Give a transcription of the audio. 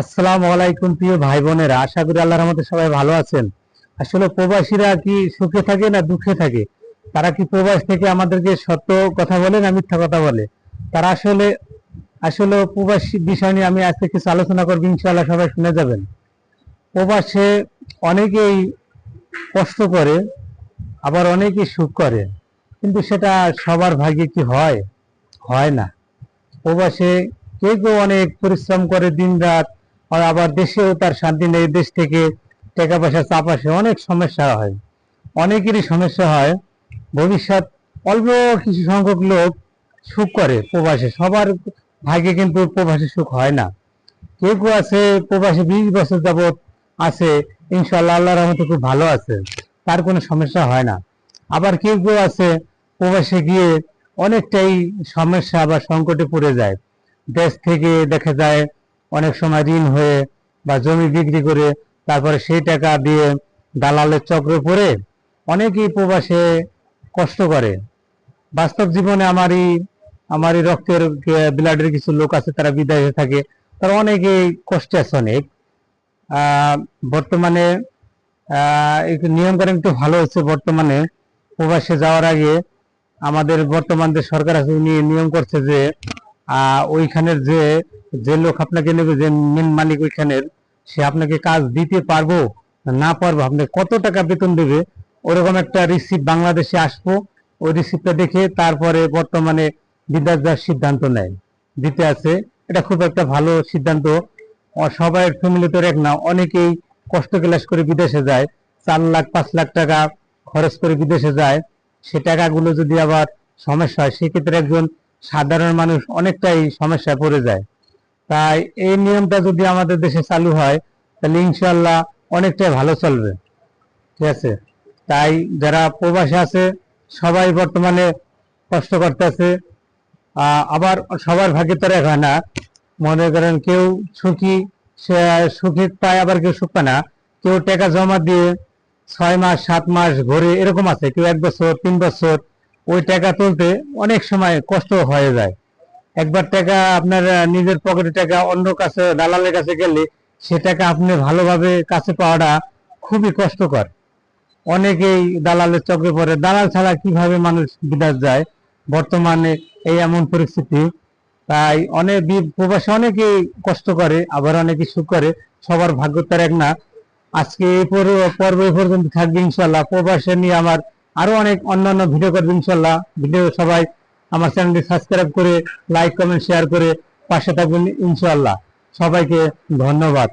আসসালামু আলাইকুম প্রিয় ভাই বোনেরা, আশা করি আল্লাহর রহমতে সবাই ভালো আছেন। আসলে প্রবাসীরা কি সুখে থাকে না দুঃখে থাকে? তারা কি প্রবাস থেকে আমাদেরকে সত্য কথা বলে না মিথ্যা কথা বলে? তারা আসলে আসলে প্রবাসী বিষয় নিয়ে আমি আজকে কিছু আলোচনা করব, ইনশাআল্লাহ সবাই শুনে যাবেন। প্রবাসে অনেকেই কষ্ট করে, আবার অনেকেই সুখ করে, কিন্তু সেটা সবার ভাগ্যে কি হয়? হয় না। প্রবাসে কেউ কেউ অনেক পরিশ্রম করে দিন রাত আর আবার দেশেও তার শান্তি নেই দেশ থেকে টাকা পয়সা চাপ আসে, অনেক সমস্যা হয়। অনেকেরই সমস্যা হয়। ভবিষ্যৎ অল্প কিছু সংখ্যক লোক সুখ করে প্রবাসে। সবার ভাগ্যে কিন্তু প্রবাসে সুখ হয় না। কেউ কেউ আছে, প্রবাসে বিশ বছর যাবত আছে ইনশাল্লাহ আল্লাহ রহমতে খুব ভালো আছে। তার কোনো সমস্যা হয় না। আবার কেউ কেউ আছে, প্রবাসে গিয়ে অনেকটাই সমস্যা বা সংকটে পড়ে যায়। দেশ থেকে দেখা যায় অনেক সময় ঋণ হয়ে বা জমি বিক্রি করে তারপরে সেই টাকা দিয়ে দালালের চক্রে পড়ে অনেকেই প্রবাসে কষ্ট করে। বাস্তব জীবনে আমারই আমারই রক্তের ব্লাডের কিছু লোক আছে তারা বিদেশে থাকে। তারা অনেকেই কষ্টে আছে অনেক। বর্তমানে আহ, একটু নিয়ম কানুন একটু ভালো হচ্ছে বর্তমানে। প্রবাসে যাওয়ার আগে আমাদের বর্তমান যে সরকার আছে উনি নিয়ম করছে যে ওইখানের যে যে লোক আপনাকে নেবে, যে মেন মালিক ওইখানের, সে আপনাকে কাজ দিতে পারব, না পারব, আপনি কত টাকা বেতন দেবে, ওরকম একটা রিসিপ্ট বাংলাদেশে আসব, ওই রিসিপ্টটা দেখে তারপরে বর্তমানে বিদেশ যাওয়ার সিদ্ধান্ত নেয়, দিতে আছে। এটা খুব একটা ভালো সিদ্ধান্ত। সবাই ফ্যামিলি তো এক না, অনেকেই কষ্ট ক্লাস করে বিদেশে যায়, চার লাখ, পাঁচ লাখ টাকা খরচ করে বিদেশে যায়, সে টাকাগুলো যদি আবার সমস্যা হয়, সেক্ষেত্রে একজন সাধারণ মানুষ অনেকটাই সমস্যায় পড়ে যায়। তাই এই নিয়মটা যদি আমাদের দেশে চালু হয়, তাহলে ইনশাল্লাহ অনেকটাই ভালো চলবে। ঠিক আছে? তাই যারা প্রবাসে আছে, সবাই বর্তমানে কষ্ট করতেছে। আবার সবার ভাগ্যে তো এক হয় না। মনে করেন কেউ সুখী, সে সুখী পায়, আবার কেউ সুখ পায় না। কেউ টাকা জমা দিয়ে ছয় মাস, সাত মাস ঘুরে এরকম আছে। কেউ এক বছর, তিন বছর ওই টাকা তুলতে অনেক সময় কষ্ট হয়ে যায়। একবার টাকা আপনার নিজের পকেটে টাকা অন্য কাছে, দালালের কাছে গেলে সে টাকা আপনি ভালোভাবে কাছে পাওয়াটা খুবই কষ্টকর। অনেকেই দালালের চক্রে পড়ে, দালাল ছাড়া কীভাবে মানুষ বিদেশ যায়? বর্তমানে এই এমন পরিস্থিতি। তাই অনেক প্রবাসে অনেকেই কষ্ট করে, আবার অনেকে সুখ করে। সবার ভাগ্য তার এক না। আজকে এই পর- পর্ব এই পর্যন্ত থাকবে ইনশাল্লাহ প্রবাসে নিয়ে আমার আরও অনেক অন্যান্য ভিডিও করবে ইনশাল্লাহ। ভিডিও সবাই আমার চ্যানেলটি সাবস্ক্রাইব করে লাইক কমেন্ট শেয়ার করে পাশে থাকবেন ইনশাল্লাহ। সবাইকে ধন্যবাদ।